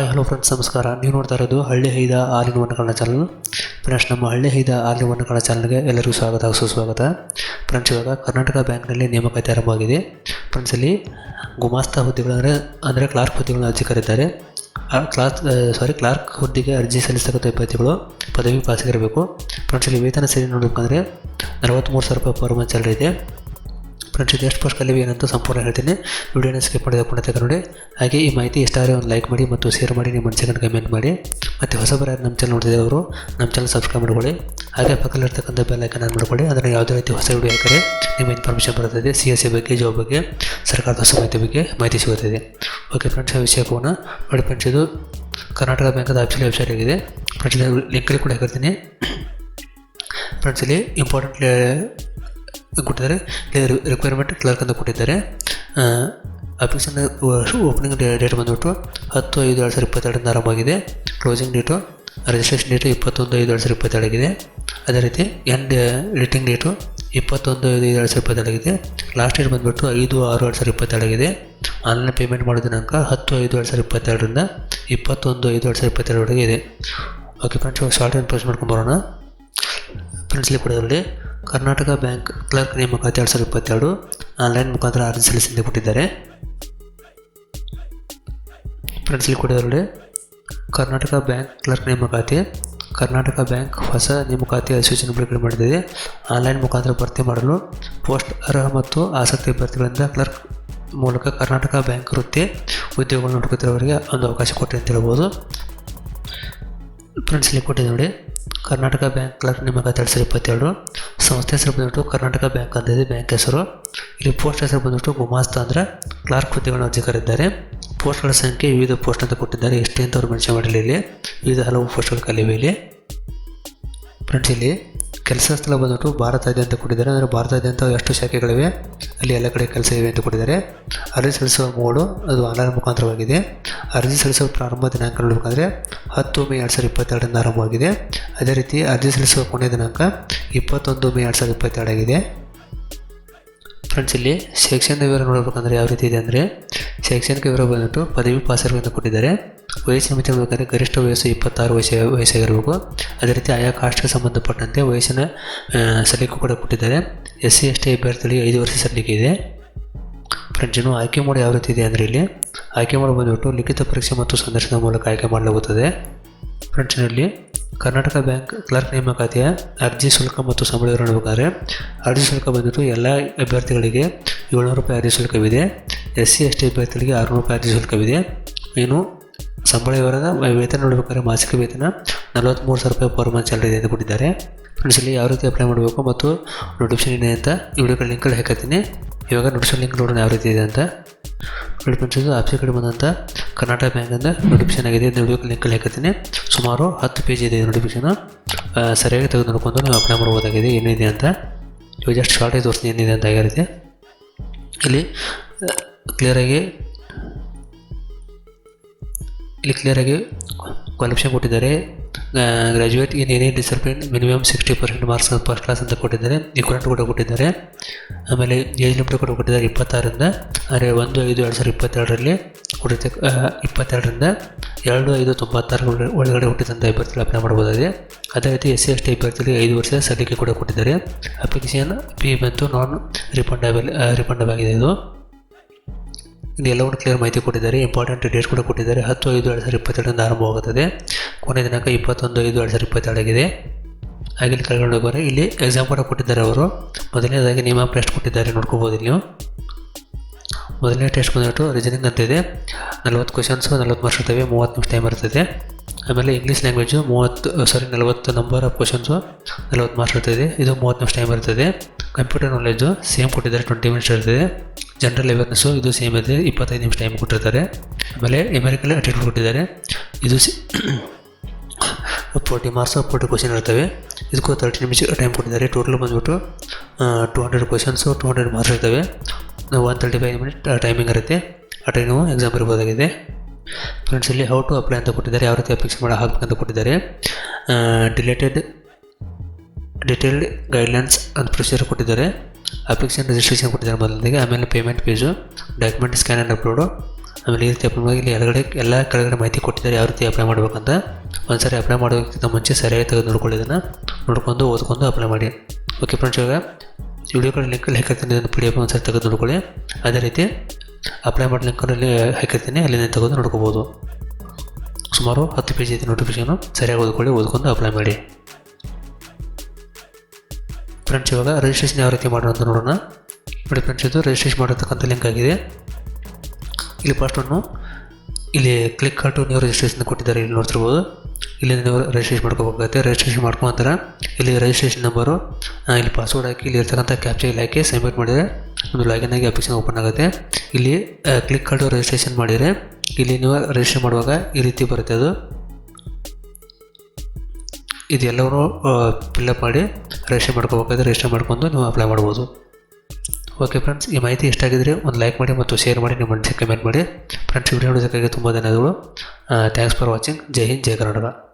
Hi, hello friends ನಮಸ್ಕಾರ. ನೀವು ನೋಡ್ತಾ ಇರೋದು ಹಳ್ಳಿ ಹೈದ ಹಾಲಿನ ವನಕರಣ ಚಾನಲ್ ಫ್ರೆಂಡ್ಸ್, ನಮ್ಮ ಹಳ್ಳಿ ಹೈದ ಹಾಲಿನ ವನಕರಣ ಚಾನಲ್ಗೆ ಎಲ್ಲರಿಗೂ ಸ್ವಾಗತ, ಸುಸ್ವಾಗತ. ಫ್ರೆಂಡ್ಸ್ ಇವಾಗ ಕರ್ನಾಟಕ ಬ್ಯಾಂಕ್ನಲ್ಲಿ ನೇಮಕಾತಿ ಆರಂಭವಾಗಿದೆ. ಫ್ರೆಂಡ್ಸ್ ಇಲ್ಲಿ ಗುಮಾಸ್ತ ಹುದ್ದೆಗಳಂದರೆ ಅಂದರೆ ಕ್ಲಾರ್ಕ್ ಹುದ್ದೆಗಳನ್ನು ಅರ್ಜಿ ಕರೀತಾರೆ. ಕ್ಲಾಸ್ ಸಾರಿ ಕ್ಲಾರ್ಕ್ ಹುದ್ದೆಗೆ ಅರ್ಜಿ ಸಲ್ಲಿಸತಕ್ಕಂಥ ಅಭ್ಯರ್ಥಿಗಳು ಪದವಿ ಪಾಸಿಗಿರಬೇಕು ಫ್ರೆಂಡ್ಸ್ ಇಲ್ಲಿ ವೇತನ ಸೇರಿ ನೋಡಬೇಕಂದ್ರೆ ನಲವತ್ತ್ಮೂರು ಸಾವಿರ ರೂಪಾಯಿ ಪರ್ ಮಂತ್ ಇದೆ. ಫ್ರೆಂಡ್ಸ್ ಇದು ಎಷ್ಟು ಪೋಸ್ಟ್ ಕಲಿವಿ ಏನಂತ ಸಂಪೂರ್ಣ ಹೇಳ್ತೀನಿ. ವಿಡಿಯೋನ ಸ್ಕಿಪ್ ಮಾಡಿದ ಕೂಡ ನೋಡಿ ಹಾಗೆ ಈ ಮಾಹಿತಿ ಇಷ್ಟಾದರೆ ಒಂದು ಲೈಕ್ ಮಾಡಿ ಮತ್ತು ಶೇರ್ ಮಾಡಿ, ನಿಮ್ಮ ಮನಸ್ಸಿಗೆ ಕಮೆಂಟ್ ಮಾಡಿ. ಮತ್ತು ಹೊಸಬರ ನಮ್ಮ ಚಾನಲ್ ನೋಡಿದವರು ನಮ್ಮ ಚಾನಲ್ ಸಬ್ಸ್ಕ್ರೈಬ್ ಮಾಡ್ಕೊಳ್ಳಿ. ಹಾಗೆ ಪಕ್ಕದಲ್ಲಿರ್ತಕ್ಕಂಥ ಬೆಲ್ ಐಕನ್ ಆನ್ ಮಾಡ್ಕೊಳ್ಳಿ ಅದನ್ನು ಯಾವುದೇ ರೀತಿ ಹೊಸ ವಿಡಿಯೋ ಹಾಕಿದ್ರೆ ನಿಮ್ಮ ಇನ್ಫಾರ್ಮೇಷನ್ ಬರ್ತದೆ. ಸಿ ಎಸ್ ಸಿ ಬಗ್ಗೆ ಜಾಬ್ ಬಗ್ಗೆ, ಸರ್ಕಾರದ ಹೊಸ ಮಾಹಿತಿ ಬಗ್ಗೆ ಮಾಹಿತಿ ಸಿಗುತ್ತದೆ. ಓಕೆ ಫ್ರೆಂಡ್ಸ್ ಆ ಹೋಗೋಣ. ನೋಡಿ ಫ್ರೆಂಡ್ಸ್ ಇದು ಕರ್ನಾಟಕ ಬ್ಯಾಂಕದ ಆಫೀಸಿಯಲ್ ವೆಬ್ಸೈಟ್ ಆಗಿದೆ. ಫ್ರೆಂಡ್ಸ್ ಲಿಂಕಲ್ಲಿ ಕೂಡ ಹಾಕಿರ್ತೀನಿ. ಫ್ರೆಂಡ್ಸ್ ಇಲ್ಲಿ ಇಂಪಾರ್ಟೆಂಟ್ ಕೊಟ್ಟಿದ್ದಾರೆ. ರಿಕ್ವೈರ್ಮೆಂಟ್ ಕ್ಲರ್ಕ್ ಅಂತ ಕೊಟ್ಟಿದ್ದಾರೆ. ಅಪ್ಲಿಕೇಶನ್ ಓಪನಿಂಗ್ ಡೇಟ್ ಬಂದ್ಬಿಟ್ಟು ಹತ್ತು, ಐದು, ಎರಡು ಸಾವಿರದ ಇಪ್ಪತ್ತೆರಡರಿಂದ ಆರಂಭವಾಗಿದೆ ಕ್ಲೋಸಿಂಗ್ ಡೇಟು ರಿಜಿಸ್ಟ್ರೇಷನ್ ಡೇಟು ಇಪ್ಪತ್ತೊಂದು, ಐದು, ಎರಡು ಸಾವಿರದ ಇಪ್ಪತ್ತೆರಡಾಗಿದೆ ಅದೇ ರೀತಿ ಎಂಡ್ ಎಡಿಟಿಂಗ್ ಡೇಟು ಇಪ್ಪತ್ತೊಂದು, ಐದು ಐದು, ಎರಡು ಸಾವಿರದ ಇಪ್ಪತ್ತೆರಡಾಗಿದೆ ಲಾಸ್ಟ್ ಡೇಟ್ ಬಂದುಬಿಟ್ಟು ಐದು, ಆರು, ಎರಡು ಸಾವಿರದ ಇಪ್ಪತ್ತೆರಡಾಗಿದೆ ಆನ್ಲೈನ್ ಪೇಮೆಂಟ್ ಮಾಡೋ ದಿನಾಂಕ ಹತ್ತು, ಐದು, ಎರಡು ಸಾವಿರದ ಇಪ್ಪತ್ತೆರಡರಿಂದ ಇಪ್ಪತ್ತೊಂದು, ಐದು, ಎರಡು ಸಾವಿರದ ಇಪ್ಪತ್ತೆರಡರವರೆಗೆ ಇದೆ. ಓಕೆ ಫ್ರೆಂಡ್ಸ್ ಶಾರ್ಟ್ ಮಾಡ್ಕೊಂಡು ಬರೋಣ. ಫ್ರೆಂಡ್ಸ್ಲಿ ಕೊಡೋದ್ರಲ್ಲಿ ಕರ್ನಾಟಕ ಬ್ಯಾಂಕ್ ಕ್ಲರ್ಕ್ ನೇಮಕಾತಿ ಎರಡು ಸಾವಿರದ ಇಪ್ಪತ್ತೆರಡು ಆನ್ಲೈನ್ ಮುಖಾಂತರ ಅರ್ಜಿ ಸಲ್ಲಿಸಿ ಕೊಟ್ಟಿದ್ದಾರೆ. ಫ್ರೆಂಡ್ಸ್ ಇಲ್ಲಿ ಕೊಟ್ಟಿದ್ದಾರೆ ಕರ್ನಾಟಕ ಬ್ಯಾಂಕ್ ಕ್ಲರ್ಕ್ ನೇಮಕಾತಿ ಕರ್ನಾಟಕ ಬ್ಯಾಂಕ್ ಹೊಸ ನೇಮಕಾತಿ ಅಧಿಸೂಚನೆ ಬಿಡುಗಡೆ ಮಾಡಿದೆ. ಆನ್ಲೈನ್ ಮುಖಾಂತರ ಭರ್ತಿ ಮಾಡಲು ಪೋಸ್ಟ್ ಅರ್ಹ ಮತ್ತು ಆಸಕ್ತಿ ಅಭ್ಯರ್ಥಿಗಳಿಂದ ಕ್ಲರ್ಕ್ ಮೂಲಕ ಕರ್ನಾಟಕ ಬ್ಯಾಂಕ್ ವೃತ್ತಿ ಉದ್ಯೋಗಗಳನ್ನು ಹುಡುಕುತ್ತಿರುವವರಿಗೆ ಒಂದು ಅವಕಾಶ ಕೊಟ್ಟಿದೆ ಅಂತ ಹೇಳ್ಬೋದು. ಫ್ರೆಂಡ್ಸ್ ಇಲ್ಲಿ ಕೊಟ್ಟಿದೆ ನೋಡಿ. ಕರ್ನಾಟಕ ಬ್ಯಾಂಕ್ ಕ್ಲರ್ಕ್ ನೇಮಕಾತಿ ಎರಡು ಸಾವಿರದ ಇಪ್ಪತ್ತೆರಡು ಸಂಸ್ಥೆ ಹೆಸರು ಬಂದ್ಬಿಟ್ಟು ಕರ್ನಾಟಕ ಬ್ಯಾಂಕ್ ಅಂತಿದೆ ಬ್ಯಾಂಕ್ ಹೆಸರು. ಇಲ್ಲಿ ಪೋಸ್ಟ್ ಹೆಸರು ಬಂದ್ಬಿಟ್ಟು ಗುಮಾಸ್ತ ಅಂದರೆ ಕ್ಲಾರ್ಕ್ ಹುದ್ದೆಗಳನ್ನು ಕರೆದಿದ್ದಾರೆ ಪೋಸ್ಟ್ಗಳ ಸಂಖ್ಯೆ ವಿವಿಧ ಪೋಸ್ಟ್ ಅಂತ ಕೊಟ್ಟಿದ್ದಾರೆ. ಎಷ್ಟೇ ಅಂತ ಅವ್ರು ಮೆನ್ಷನ್ ಮಾಡಿಲ್ಲ ಇಲ್ಲಿ. ವಿವಿಧ ಹಲವು ಪೋಸ್ಟ್ಗಳು ಕಲಿವೆ ಇಲ್ಲಿ. ಫ್ರೆಂಡ್ಸ್, ಇಲ್ಲಿ ಕೆಲಸ ಸ್ಥಳ ಬಂದ್ಬಿಟ್ಟು ಭಾರತಾದ್ಯಂತ ಕೊಟ್ಟಿದ್ದಾರೆ. ಅಂದರೆ ಭಾರತಾದ್ಯಂತ ಎಷ್ಟು ಶಾಖೆಗಳಿವೆ? ಅಲ್ಲಿ ಎಲ್ಲ ಕಡೆ ಕೆಲಸ ಇವೆ ಅಂತ ಕೊಟ್ಟಿದ್ದಾರೆ. ಅರ್ಜಿ ಸಲ್ಲಿಸುವ ಮೋಡು ಅದು ಆನ್ಲೈನ್ ಮುಖಾಂತರವಾಗಿದೆ. ಅರ್ಜಿ ಸಲ್ಲಿಸುವ ಪ್ರಾರಂಭ ದಿನಾಂಕ ನೋಡಬೇಕಂದ್ರೆ ಹತ್ತು ಮೇ ಎರಡು ಸಾವಿರದ ಇಪ್ಪತ್ತೆರಡರಿಂದ ಆರಂಭವಾಗಿದೆ. ಅದೇ ರೀತಿ ಅರ್ಜಿ ಸಲ್ಲಿಸುವ ಕೊನೆ ದಿನಾಂಕ ಇಪ್ಪತ್ತೊಂದು ಮೇ ಎರಡು ಸಾವಿರದ ಇಪ್ಪತ್ತೆರಡಾಗಿದೆ. ಫ್ರೆಂಡ್ಸ್, ಇಲ್ಲಿ ಶೈಕ್ಷಣಿಕ ವಿವರ ನೋಡಬೇಕಂದ್ರೆ ಯಾವ ರೀತಿ ಇದೆ ಅಂದರೆ ಶೈಕ್ಷಣಿಕ ವಿವರ ಬಂದ್ಬಿಟ್ಟು ಪದವಿ ಪಾಸರ್ಗಳನ್ನು ಕೊಟ್ಟಿದ್ದಾರೆ. ವಯಸ್ಸಿನ ಮಿತಿ ನೋಡಬೇಕಾದ್ರೆ ಗರಿಷ್ಠ ವಯಸ್ಸು ಇಪ್ಪತ್ತಾರು ವಯಸ್ಸು, ವಯಸ್ಸಾಗಿರಬೇಕು. ಅದೇ ರೀತಿ ಆಯಾ ಕಾಸ್ಟ್ಗೆ ಸಂಬಂಧಪಟ್ಟಂತೆ ವಯಸ್ಸಿನ ಸಲಿಕೆ ಕೂಡ ಕೊಟ್ಟಿದ್ದಾರೆ. ಎಸ್ ಸಿ ಎಸ್ ಟಿ ಅಭ್ಯರ್ಥಿಗಳಿಗೆ ಐದು ವರ್ಷ ಸಲ್ಲಿಕೆ ಇದೆ. ಫ್ರೆಂಡ್ಸ್ ಆಯ್ಕೆ ಮಾಡಿ ಯಾವ ರೀತಿ ಇದೆ ಅಂದರೆ ಇಲ್ಲಿ ಆಯ್ಕೆ ಮಾಡಿ ಬಂದುಬಿಟ್ಟು ಲಿಖಿತ ಪರೀಕ್ಷೆ ಮತ್ತು ಸಂದರ್ಶನದ ಮೂಲಕ ಆಯ್ಕೆ ಮಾಡಲಾಗುತ್ತದೆ. ಫ್ರೆಂಡ್ಸ್ನಲ್ಲಿ ಕರ್ನಾಟಕ ಬ್ಯಾಂಕ್ ಕ್ಲರ್ಕ್ ನೇಮಕಾತಿಯ ಅರ್ಜಿ ಶುಲ್ಕ ಮತ್ತು ಸಂಬಳ ವಿವರ ನೋಡಬೇಕಾದ್ರೆ ಅರ್ಜಿ ಶುಲ್ಕ ಬಂದ್ಬಿಟ್ಟು ಎಲ್ಲ ಅಭ್ಯರ್ಥಿಗಳಿಗೆ ಏಳ್ನೂರು ರೂಪಾಯಿ ಅರ್ಜಿ ಶುಲ್ಕವಿದೆ. ಎಸ್ ಸಿ ಎಸ್ ಟಿ ಅಭ್ಯರ್ಥಿಗಳಿಗೆ ಆರುನೂರು ರೂಪಾಯಿ ಅರ್ಜಿ ಶುಲ್ಕವಿದೆ. ಏನು? ಸಂಬಳ ವಿವರದ ವೇತನ ನೋಡಬೇಕಾದ್ರೆ ಮಾಸಿಕ ವೇತನ ನಲವತ್ತ್ಮೂರು ಸಾವಿರ ರೂಪಾಯಿ ಪರ್ ಮಂತ್ ಸ್ಯಾಲರಿ ಇದೆ ಅಂತ ಕೊಟ್ಟಿದ್ದಾರೆ. ಫ್ರೆಂಡ್ಸ್ ಇಲ್ಲಿ ಯಾವ ರೀತಿ ಅಪ್ಲೈ ಮಾಡಬೇಕು ಮತ್ತು ನೋಟಿಫಿಕೇಶನ್ ಇದೆ ಅಂತ ಈ ವಿಡಿಯೋ ಲಿಂಕಲ್ಲಿ ಹಾಕತ್ತೀನಿ ಇವಾಗ ನೋಟಿಫಿಕೇಶನ್ ಲಿಂಕ್ ನೋಡೋಣ ಯಾವ ರೀತಿ ಇದೆ ಅಂತ. ನೋಡಿ ಫ್ರೆಂಡ್ಸ್ ಇದು ಆಪ್ಷನ್ ಕಡೆ ಬಂದಂಥ ಕರ್ನಾಟಕ ಬ್ಯಾಂಕಿಂದ ನೋಟಿಫಿಕೇಶನ್ ಆಗಿದೆ ವಿಡಿಯೋ ಲಿಂಕಲ್ಲಿ ಹಾಕತ್ತೀನಿ ಸುಮಾರು ಹತ್ತು ಪೇಜ್ ಇದೆ ನೋಟಿಫಿಕೇಶನ್ ಸರಿಯಾಗಿ ತೆಗೆದು ನೋಡ್ಕೊಂಡು ನಾವು ಅಪ್ಲೈ ಮಾಡ್ಬೋದಾಗಿದೆ, ಏನಿದೆ ಅಂತ. ಇವಾಗ ಜಸ್ಟ್ ಶಾರ್ಟ್ ಆಗಿ ತೋರಿಸ್ತೀನಿ, ಏನಿದೆ ಅಂತ ಆಗಿರುತ್ತೆ ಇಲ್ಲಿ ಕ್ಲಿಯರಾಗಿ ಇಲ್ಲಿ ಕ್ಲಿಯರಾಗಿ ಕ್ವಾಲಿಫಿಕೇಷನ್ ಕೊಟ್ಟಿದ್ದಾರೆ. Graduate in any discipline minimum sixty percent marks first class ಅಂತ ಕೊಟ್ಟಿದ್ದಾರೆ. ಇಕ್ವಲೆಂಟ್ ಕೂಡ ಕೊಟ್ಟಿದ್ದಾರೆ. ಆಮೇಲೆ ಏಜ್ ಲಿಮಿಟ್ ಕೂಡ ಕೊಟ್ಟಿದ್ದಾರೆ ಇಪ್ಪತ್ತಾರರಿಂದ. ಅಂದರೆ ಒಂದು, ಐದು, ಎರಡು ಸಾವಿರದ ಇಪ್ಪತ್ತೆರಡರಲ್ಲಿ ಹುಟ್ಟಿದ ಇಪ್ಪತ್ತೆರಡರಿಂದ ಎರಡು, ಐದು, ತೊಂಬತ್ತಾರು ಒಳ- ಒಳಗಡೆ ಹುಟ್ಟಿದಂಥ ಅಭ್ಯರ್ಥಿಗಳು ಅಪ್ಲೈ ಮಾಡ್ಬೋದಾಗಿದೆ ಅದೇ ರೀತಿ ಎಸ್ ಸಿ ಎಸ್ ಟಿ ಅಭ್ಯರ್ಥಿಗಳಿಗೆ ಐದು ವರ್ಷದ ಸಲ್ಲಿಕೆ ಕೂಡ ಕೊಟ್ಟಿದ್ದಾರೆ. ಅಪ್ಲಿಕೇಶನ್ ಪಿ ಬಂತು ನಾನ್ ರಿಫಂಡಬಲ್ ರಿಫಂಡಬಲ್ ಆಗಿದೆ ಇದು. ಎಲ್ಲವನ್ನು ಕ್ಲಿಯರ್ ಮಾಹಿತಿ ಕೊಟ್ಟಿದ್ದಾರೆ. ಇಂಪಾರ್ಟೆಂಟ್ ಡೇಟ್ಸ್ ಕೂಡ ಕೊಟ್ಟಿದ್ದಾರೆ. ಹತ್ತು, ಐದು, ಎರಡು ಸಾವಿರದ ಇಪ್ಪತ್ತೆರಡರಿಂದ ಆರಂಭವಾಗುತ್ತದೆ ಕೊನೆ ದಿನಾಂಕ ಇಪ್ಪತ್ತೊಂದು, ಐದು, ಎರಡು ಸಾವಿರದ ಇಪ್ಪತ್ತೆರಡಾಗಿದೆ. ಹಾಗೆ ಇಲ್ಲಿ ಹೋಗೋರೆ ಇಲ್ಲಿ ಎಕ್ಸಾಮ್ ಕೂಡ ಕೊಟ್ಟಿದ್ದಾರೆ ಅವರು. ಮೊದಲನೇದಾಗಿ ನಿಮ್ಮ ಟೆಸ್ಟ್ ಕೊಟ್ಟಿದ್ದಾರೆ. ನೋಡ್ಕೋಬೋದು ನೀವು. ಮೊದಲನೇ ಟೆಸ್ಟ್ ಬಂದ್ಬಿಟ್ಟು ರೀಸನಿಂಗ್ ಅಂತ ಇದೆ ನಲ್ವತ್ತು ಕ್ವಶನ್ಸು ನಲ್ವತ್ತು ಮಾರ್ಕ್ಸ್ ಇರ್ತವೆ. ಮೂವತ್ತು ನಿಮಿಷ ಟೈಮ್ ಇರ್ತದೆ. ಆಮೇಲೆ ಇಂಗ್ಲೀಷ್ ಲ್ಯಾಂಗ್ವೇಜು ಮೂವತ್ತು ಸಾರಿ ನಲವತ್ತು ನಂಬರ್ ಆಫ್ ಕ್ವಶನ್ಸು ನಲ್ವತ್ತು ಮಾರ್ಕ್ಸ್ ಇರ್ತದೆ. ಇದು ಮೂವತ್ತು ನಿಮಿಷ ಟೈಮ್ ಇರ್ತದೆ. ಕಂಪ್ಯೂಟರ್ ನಾಲೆಜು ಸೇಮ್ ಕೊಟ್ಟಿದ್ದಾರೆ ಟ್ವೆಂಟಿ ಮಿನಿಟ್ಸ್ ಇರ್ತದೆ ಜನರಲ್ ಅವೇರ್ನೆಸ್ಸು ಇದು ಸೇಮ್ ಇದೆ, ಇಪ್ಪತ್ತೈದು ನಿಮಿಷ ಟೈಮ್ ಕೊಟ್ಟಿರ್ತಾರೆ. ಆಮೇಲೆ ಎಮೆರಿಕಲ್ ಅಟೆಂಡ್ ಕೊಟ್ಟಿದ್ದಾರೆ. ಇದು ಫೋರ್ಟಿ ಮಾರ್ಕ್ಸ್ ಫೋರ್ಟಿ ಕ್ವಶನ್ ಇರ್ತವೆ. ಇದಕ್ಕೂ ತರ್ಟಿ ನಿಮಿಷ ಟೈಮ್ ಕೊಟ್ಟಿದ್ದಾರೆ. ಟೋಟಲ್ ಬಂದ್ಬಿಟ್ಟು two hundred questions two hundred marks ಇರ್ತವೆ. One thirty five minute timing ಇರುತ್ತೆ. ಆ ಟೈಮು ಎಕ್ಸಾಮ್ ಇರ್ಬೋದಾಗಿದೆ ಫ್ರೆಂಡ್ಸ್ ಇಲ್ಲಿ ಹೌ ಟು ಅಪ್ಲೈ ಅಂತ ಕೊಟ್ಟಿದ್ದಾರೆ. ಯಾವ ರೀತಿ ಅಪ್ಲಿಕೇಶನ್ ಮಾಡಿ ಹಾಕಬೇಕಂತ ಕೊಟ್ಟಿದ್ದಾರೆ. ಡಿಲೇಟೆಡ್ ಡಿಟೇಲ್ಡ್ ಗೈಡ್ಲೈನ್ಸ್ ಅಂತ ಪ್ರೊಸೀಜರ್ ಕೊಟ್ಟಿದ್ದಾರೆ. ಅಪ್ಲಿಕೇಶನ್ ರಿಜಿಸ್ಟ್ರೇಷನ್ ಕೊಟ್ಟಿದ್ದಾರೆ ಮೊದಲಿಗೆ, ಆಮೇಲೆ payment page document scan and upload ಆಮೇಲೆ ಈ ರೀತಿ ಅಪ್ಲೈ ಮಾಡಿ, ಇಲ್ಲಿ ಎಡಗಡೆ ಎಲ್ಲ ಕೆಳಗಡೆ ಮಾಹಿತಿ ಕೊಟ್ಟಿದ್ದಾರೆ, ಯಾವ ರೀತಿ ಅಪ್ಲೈ ಮಾಡಬೇಕಂತ. ಒಂದ್ಸರಿ ಅಪ್ಲೈ ಮಾಡೋಕ್ಕಿಂತ ಮುಂಚೆ ಸರಿಯಾಗಿ ತೆಗೆದು ನೋಡ್ಕೊಳ್ಳಿ ಇದನ್ನು. ನೋಡ್ಕೊಂಡು, ಓದ್ಕೊಂಡು ಅಪ್ಲೈ ಮಾಡಿ. ಓಕೆ ಫ್ರೆಂಡ್ಸ್ ಇವಾಗ ವಿಡಿಯೋ ಕಡೆ ಲಿಂಕಲ್ಲಿ ಹಾಕಿರ್ತೀನಿ ಇದನ್ನು ಪಿ ಡಿ ಎಫ್ ಸಾರಿ ತೆಗೆದು ನೋಡ್ಕೊಳ್ಳಿ. ಅದೇ ರೀತಿ ಅಪ್ಲೈ ಮಾಡೋ ಲಿಂಕಲ್ಲಿ ಹಾಕಿರ್ತೀನಿ ಅಲ್ಲಿಂದ ತೆಗೆದು ನೋಡ್ಕೋಬೋದು. ಸುಮಾರು ಹತ್ತು ಪೇಜ್ ಐತೆ ನೋಟಿಫಿಕೇಶನು ಸರಿಯಾಗಿ ಓದ್ಕೊಳ್ಳಿ, ಓದ್ಕೊಂಡು ಅಪ್ಲೈ ಮಾಡಿ. ಫ್ರೆಂಡ್ಸ್ ಇವಾಗ ರಿಜಿಸ್ಟ್ರೇಷನ್ ಯಾವ ರೀತಿ ಮಾಡೋಣ ನೋಡೋಣ. ನೋಡಿ ಫ್ರೆಂಡ್ಸ್ ಇದು ರಿಜಿಸ್ಟ್ರೇಷನ್ ಮಾಡಿರ್ತಕ್ಕಂಥ ಲಿಂಕ್ ಆಗಿದೆ. ಇಲ್ಲಿ ಫಸ್ಟ್ ಒಂದು ಇಲ್ಲಿ ಕ್ಲಿಕ್ ಕಟ್ಟು ನೀವು ರಿಜಿಸ್ಟ್ರೇಷನ್ ಕೊಟ್ಟಿದ್ದಾರೆ, ಇಲ್ಲಿ ನೋಡ್ತಿರ್ಬೋದು. ಇಲ್ಲಿ ನೀವು ರಿಜಿಸ್ಟ್ರೇಷನ್ ಮಾಡ್ಕೋಬೇಕಾಗುತ್ತೆ. ರಿಜಿಸ್ಟ್ರೇಷನ್ ಮಾಡ್ಕೊಂತಾರೆ ಇಲ್ಲಿ ರಿಜಿಸ್ಟ್ರೇಷನ್ ನಂಬರು ಇಲ್ಲಿ ಪಾಸ್ವರ್ಡ್ ಹಾಕಿ ಇಲ್ಲಿ ಇರ್ತಕ್ಕಂಥ ಕ್ಯಾಪ್ಚರ್ ಇಲ್ಲಿ ಹಾಕಿ ಸಬ್ಮಿಟ್ ಮಾಡಿದರೆ ಒಂದು ಲಾಗಿನ್ ಆಗಿ ಅಪ್ಲಿಕೇಶನ್ ಓಪನ್ ಆಗುತ್ತೆ. ಇಲ್ಲಿ ಕ್ಲಿಕ್ ಕಟ್ಟು ರಿಜಿಸ್ಟ್ರೇಷನ್ ಮಾಡಿದರೆ ಇಲ್ಲಿ ನೀವು ರಿಜಿಸ್ಟ್ರೇಷನ್ ಮಾಡುವಾಗ ಈ ರೀತಿ ಬರುತ್ತೆ ಅದು. ಇದೆಲ್ಲವೂ ಫಿಲ್ಲಪ್ ಮಾಡಿ ರಿಜಿಸ್ಟರ್ ಮಾಡ್ಕೋಬೇಕಾದ್ರೆ ರಿಜಿಸ್ಟರ್ ಮಾಡ್ಕೊಂಡು ನೀವು ಅಪ್ಲೈ ಮಾಡ್ಬೋದು. ಓಕೆ ಫ್ರೆಂಡ್ಸ್ ಈ ಮಾಹಿತಿ ಇಷ್ಟ ಆಗಿದ್ರೆ ಒಂದು ಲೈಕ್ ಮಾಡಿ ಮತ್ತು ಶೇರ್ ಮಾಡಿ, ನಿಮ್ಮ ಮನಸ್ಸಿಗೆ ಕಮೆಂಟ್ ಮಾಡಿ. ಫ್ರೆಂಡ್ಸ್ ವಿಡಿಯೋ ನೋಡೋದಕ್ಕಾಗಿ ತುಂಬ ಧನ್ಯವಾದಗಳು. Thanks for watching Jai Hind, Jai Karnataka.